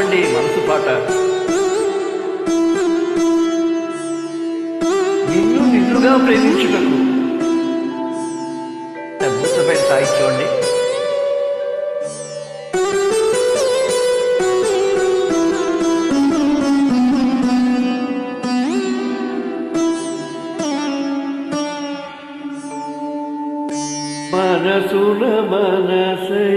అండి మనసు పాట. నిన్ను నిన్నుగా ప్రేమించుటకు. అద్భుతమైన సాహిత్యం అండి మనసున మనసై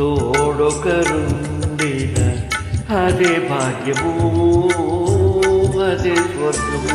తోడొకరుండిన అదే భాగ్యము అదే స్వర్గము.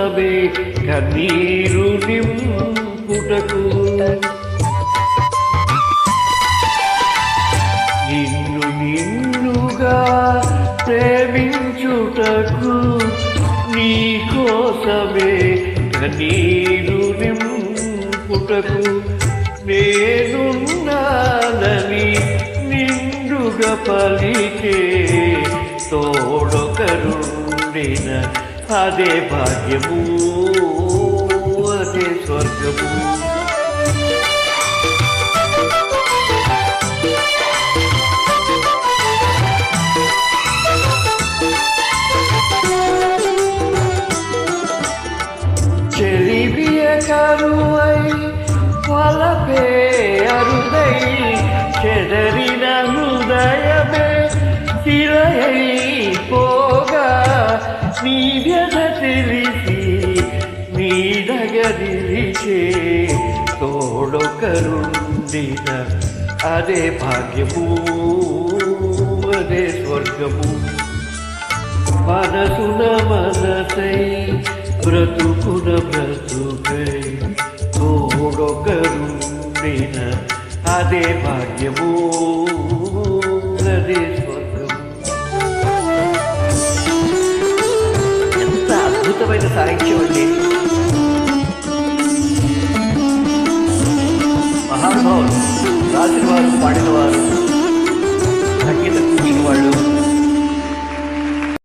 నీకోసమే కన్నీరు నింపుటకు. నిన్ను నిన్నుగా ప్రేమించుటకు నీ కోసమే కన్నీరు నింపుటకు. నేనున్నానని నిండుగా పలికే తోడొకరుండిన అదే భాగ్యము అదే స్వర్గము నీకే తోడొకరుండిన అదే భాగ్యము అదే స్వర్గము. మనసున మనసై బ్రతుకున బ్రతుకై తోడొకరుండిన అదే భాగ్యము అదే స్వర్గము. ఎంత అద్భుతమైన సాహిత్యం అండి. మహానుభావులు రాసిన వారు పాడిన వారు